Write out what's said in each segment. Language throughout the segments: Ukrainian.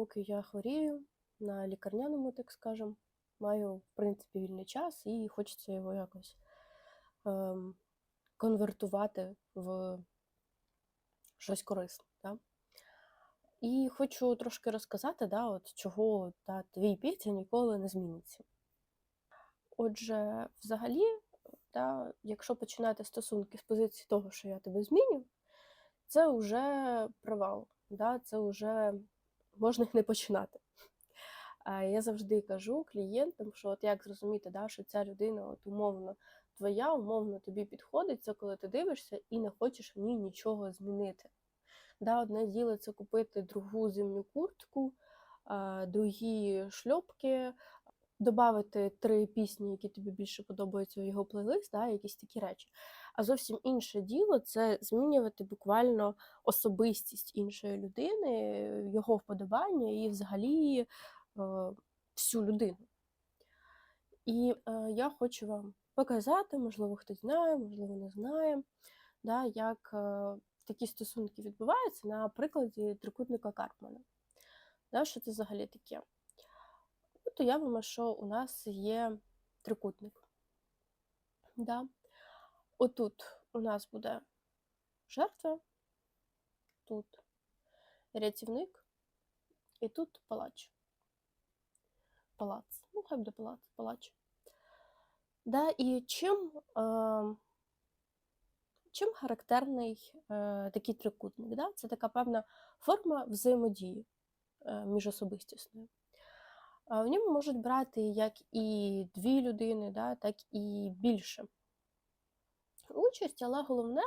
поки я хворію на лікарняному, так скажем, маю, в принципі, вільний час і хочеться його якось ем, конвертувати в щось корисне. Да? І хочу трошки розказати, да, от чого та, твій Петя ніколи не зміниться. Отже, взагалі, да, якщо починати стосунки з позиції того, що я тебе зміню, це вже провал, да, це вже можна їх не починати. Я завжди кажу клієнтам, що от як зрозуміти, да, що ця людина от умовно твоя, умовно тобі підходить, це коли ти дивишся і не хочеш в ній нічого змінити. Да, Одне діло це купити другу зимню куртку, другі шльопки, додати три пісні, які тобі більше подобаються у його плейлист, да, якісь такі речі. А зовсім інше діло це змінювати буквально особистість іншої людини, його вподобання і взагалі е, всю людину. І е, я хочу вам показати, можливо, хтось знає, можливо, не знає, да, як е, такі стосунки відбуваються на прикладі трикутника Карпмана. Да, що це взагалі таке? От уявимо, що у нас є трикутник. Да. Отут у нас буде жертва, тут рятівник, і тут палач. Палац. Ну, хай буде палац, палач. Да, і чим, е, чим характерний е, такий трикутник? Да? Це така певна форма взаємодії е, міжособистісною. В ньому можуть брати як і дві людини, да, так і більше участь, але головне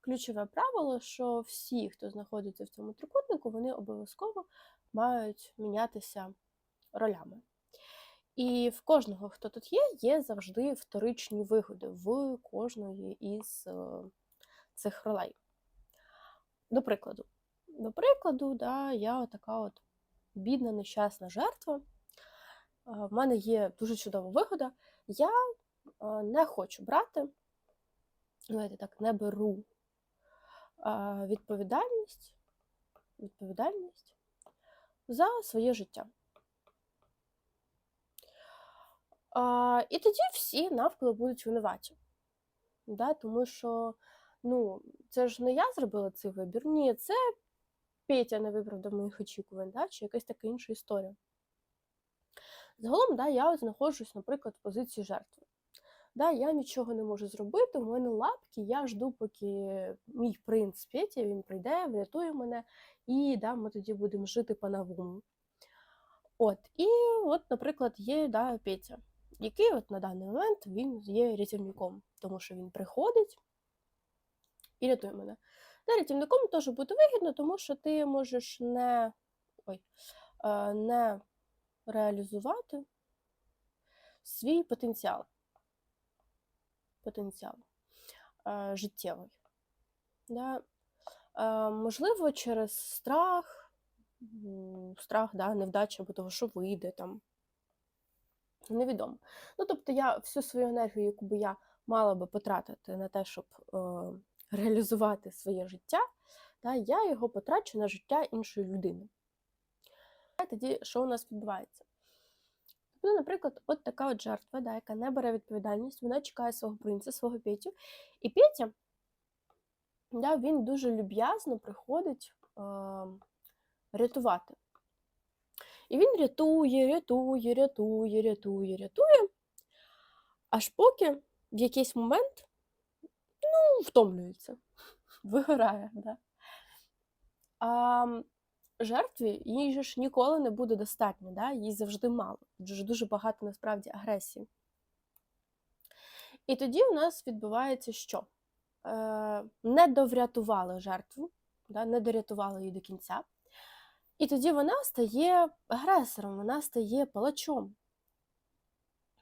ключове правило, що всі, хто знаходиться в цьому трикутнику, вони обов'язково мають мінятися ролями. І в кожного, хто тут є, є завжди вторичні вигоди в кожної із е, цих ролей. До прикладу, до прикладу, да, я така от бідна, нещасна жертва. В мене є дуже чудова вигода. Я не хочу брати, давайте так, не беру відповідальність, відповідальність за своє життя. І тоді всі навколо будуть винуваті. Да? Тому що ну, це ж не я зробила цей вибір, ні, це Петя не виправдав моїх очікувань, да? чи якась така інша історія. Загалом, да, я знаходжусь, наприклад, в позиції жертви. Да, Я нічого не можу зробити, у мене лапки, я жду, поки мій принц Петя, він прийде, врятує мене, і да, ми тоді будемо жити по-новому. От, І от, наприклад, є да, Петя, який от на даний момент він є рятівником, тому що він приходить і рятує мене. Да, Рятівником теж буде вигідно, тому що ти можеш не, ой, не реалізувати свій потенціал. Потенціал е, життєвий. Да? Е, можливо, через страх, страх, да, невдача або того, що вийде там. Невідомо. Ну, тобто, я всю свою енергію, яку би я мала би потратити на те, щоб е, реалізувати своє життя, да, я його потрачу на життя іншої людини тоді що у нас відбувається? Тобто, наприклад, от така от жертва, да, яка не бере відповідальність, вона чекає свого принца, свого Петю. І Петя, да, він дуже люб'язно приходить е, рятувати. І він рятує, рятує, рятує, рятує, рятує, аж поки в якийсь момент ну, втомлюється, вигорає. Да? А жертві їй ж ніколи не буде достатньо, да? їй завжди мало. Дуже дуже багато насправді агресії. І тоді у нас відбувається що? Е, Не доврятували жертву, да? не дорятували її до кінця. І тоді вона стає агресором, вона стає палачом.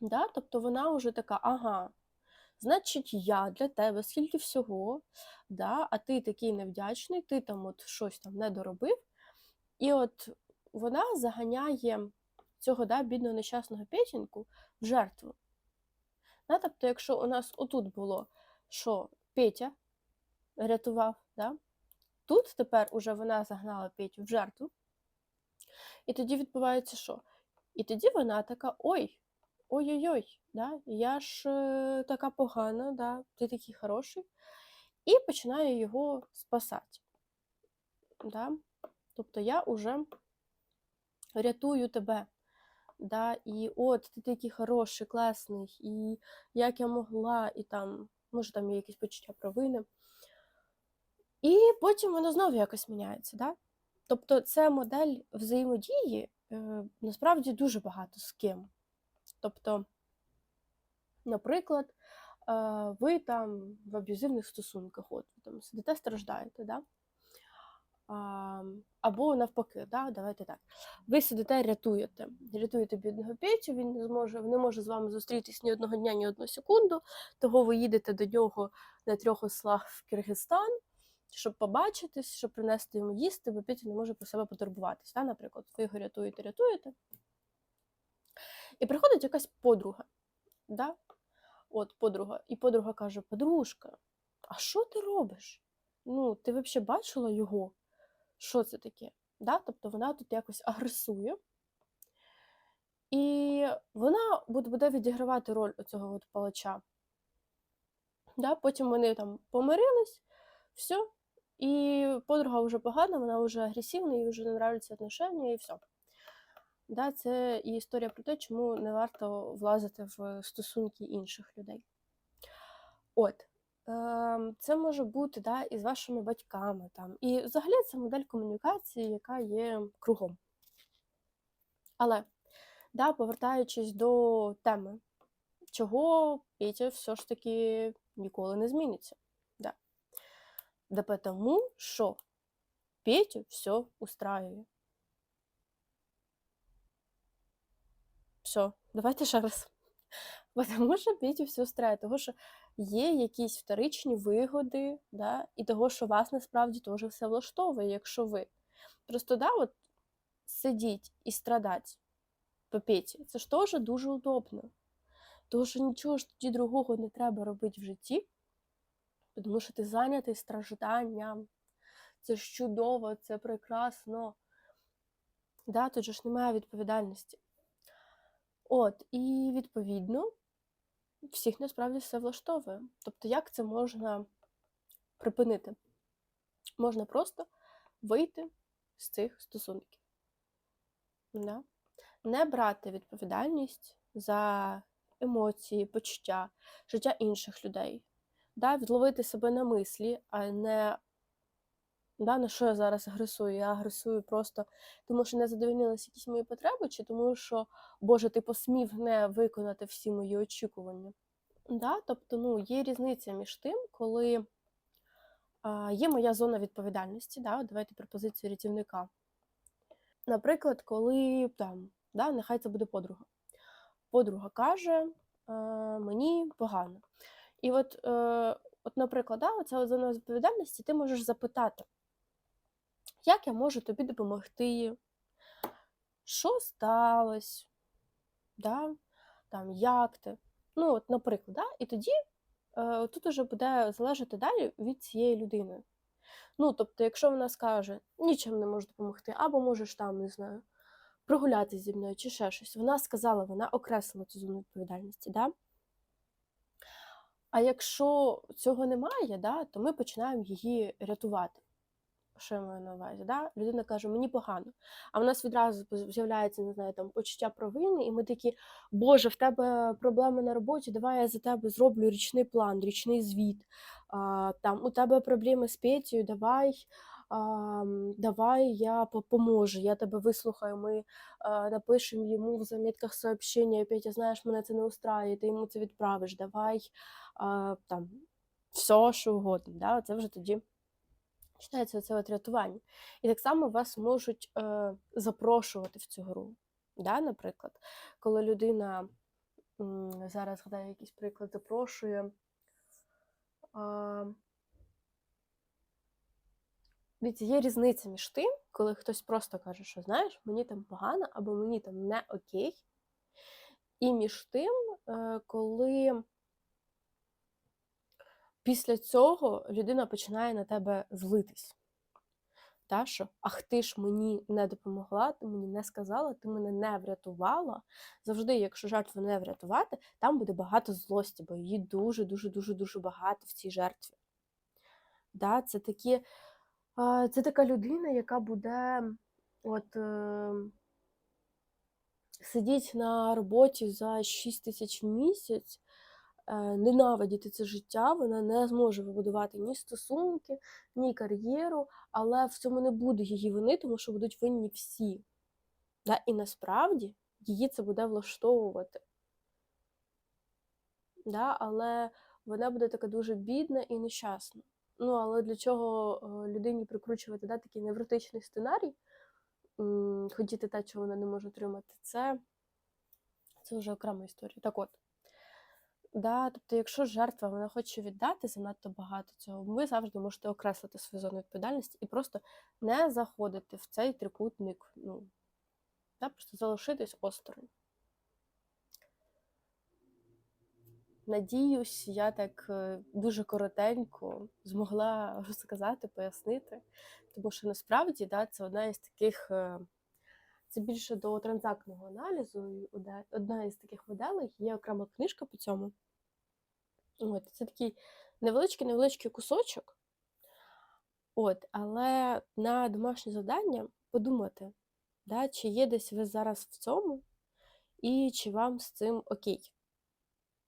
Да? Тобто вона вже така, ага, значить, я для тебе скільки всього, да? а ти такий невдячний, ти там от щось там не доробив, і от вона заганяє цього да, бідного нещасного печінку в жертву. Да, Тобто, якщо у нас отут було, що Петя рятував, да, тут тепер уже вона загнала Петю в жертву. І тоді відбувається що? І тоді вона така: ой, ой-ой-ой, да? я ж е, така погана, да? ти такий хороший. І починає його спасати. Да? Тобто я вже рятую тебе. Да? І от ти такий хороший, класний, і як я могла, і там, може, там є якісь почуття провини. І потім воно знову якось міняється. Да? Тобто це модель взаємодії е, насправді дуже багато з ким. Тобто, наприклад, е, ви там в аб'юзивних стосунках, от ви там сидите, страждаєте, да? Або навпаки, да? давайте так. Ви сидите, рятуєте, рятуєте бідного Петю, він не зможе, не може з вами зустрітись ні одного дня, ні одну секунду, того ви їдете до нього на трьох ослах в Киргизстан, щоб побачитись, щоб принести йому їсти, бо Петя не може про себе потурбуватись. Да? Наприклад, ви його рятуєте, рятуєте. І приходить якась подруга. Да? От подруга. І подруга каже: подружка, а що ти робиш? Ну, ти взагалі бачила його? Що це таке? Да? Тобто вона тут якось агресує. І вона буде відігравати роль оцього от палача. Да? Потім вони там помирились, все. І подруга вже погана, вона вже агресивна, їй вже не нравляться отношення, і все. Да, це і історія про те, чому не варто влазити в стосунки інших людей. От. Ем, Це може бути да, і вашими батьками. Там. І взагалі це модель комунікації, яка є кругом. Але, да, повертаючись до теми, чого Петя все ж таки ніколи не зміниться. Да. Да потому, що Петю все устраює. Все, давайте ще раз. Тому що Петю все устраює, того що є якісь вторичні вигоди, да, і того, що вас насправді теж все влаштовує, якщо ви. Просто да, от сидіть і страдати по Петі, це ж теж дуже удобно. Тому що нічого ж тоді другого не треба робити в житті, тому що ти зайнятий стражданням. Це ж чудово, це прекрасно. Да, Тут же ж немає відповідальності. От, і відповідно, всіх насправді все влаштовує. Тобто, як це можна припинити? Можна просто вийти з цих стосунків. Да? Не брати відповідальність за емоції, почуття, життя інших людей. Да? Відловити себе на мислі, а не да, на що я зараз агресую? Я агресую просто тому, що не задовольнилися якісь мої потреби, чи тому, що, Боже, ти посмів не виконати всі мої очікування. Да? Тобто ну, є різниця між тим, коли а, є моя зона відповідальності. Да? Давайте пропозицію рятівника. Наприклад, коли там, да, нехай це буде подруга. Подруга каже, е, мені погано. І от, е, от наприклад, да, оця зона відповідальності, ти можеш запитати, як я можу тобі допомогти? Що сталося? Да? Там, Як ти? Ну, от, наприклад, да? і тоді е, тут уже буде залежати далі від цієї людини. Ну, тобто, якщо вона скаже, нічим не можу допомогти, або можеш там, не знаю, прогулятися зі мною чи ще щось, вона сказала, вона окреслила цю зону відповідальності. Да? А якщо цього немає, да, то ми починаємо її рятувати. Що я маю на увазі? Да? Людина каже, мені погано. А в нас відразу з'являється, не знаю, там почуття провини, і ми такі, Боже, в тебе проблеми на роботі, давай я за тебе зроблю річний план, річний звіт. А, там, У тебе проблеми з Петєю, давай давай я поможу, я тебе вислухаю, ми напишемо йому в замітках сообщення, Петя, знаєш, мене це не устраює, ти йому це відправиш, давай там, все, що угодно. Да? Це вже тоді починається це от рятування. І так само вас можуть е, запрошувати в цю гру. Да? Наприклад, коли людина м, зараз згадаю якийсь приклад, запрошує. Е, є різниця між тим, коли хтось просто каже, що знаєш, мені там погано або мені там не окей. І між тим, е, коли після цього людина починає на тебе злитись. Та, що ах ти ж мені не допомогла, ти мені не сказала, ти мене не врятувала. Завжди, якщо жертву не врятувати, там буде багато злості, бо її дуже, дуже, дуже, багато в цій жертві. Да, це такі, це така людина, яка буде от, е, сидіть на роботі за 6 тисяч в місяць, ненавидіти це життя, вона не зможе вибудувати ні стосунки, ні кар'єру, але в цьому не буде її вини, тому що будуть винні всі. Да? І насправді її це буде влаштовувати. Да? Але вона буде така дуже бідна і нещасна. Ну, але для чого е, людині прикручувати да, такий невротичний сценарій, хотіти те, чого вона не може отримати, це, це вже окрема історія. Так от. Да, тобто, якщо жертва вона хоче віддати занадто багато цього, ви завжди можете окреслити свою зону відповідальності і просто не заходити в цей трикутник, ну, да, просто залишитись осторонь. Надіюсь, я так е, дуже коротенько змогла розказати, пояснити, тому що насправді да, це одна із таких, е, це більше до транзактного аналізу. Одна із таких моделей, є окрема книжка по цьому. От, це такий невеличкий невеличкий кусочок. От, але на домашнє завдання подумати, да, чи є десь ви зараз в цьому, і чи вам з цим окей.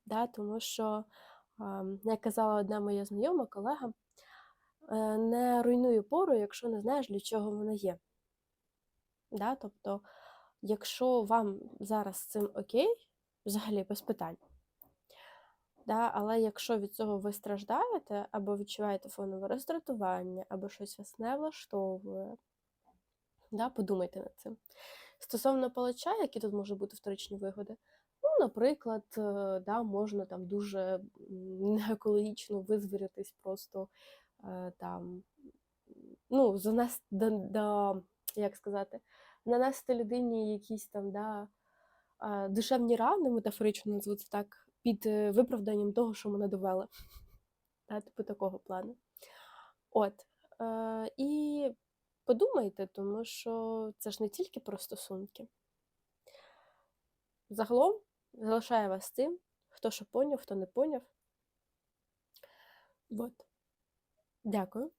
Да, тому що, як казала одна моя знайома колега, е, не руйнуй опору, якщо не знаєш, для чого вона є. Да, тобто, якщо вам зараз з цим окей, взагалі без питань. Да, але якщо від цього ви страждаєте, або відчуваєте фонове роздратування, або щось вас не влаштовує, да, подумайте над цим. Стосовно палача, які тут можуть бути вторичні вигоди, ну, наприклад, е, да, можна там дуже неекологічно визвіритись просто е, там, ну, занести до, до, як сказати, нанести людині якісь там, да, душевні рани, метафорично назву це так, під е, виправданням того, що мене довели. Та, типу такого плану. От. Е, і подумайте, тому що це ж не тільки про стосунки. Загалом залишаю вас тим, хто що поняв, хто не поняв. От. Дякую.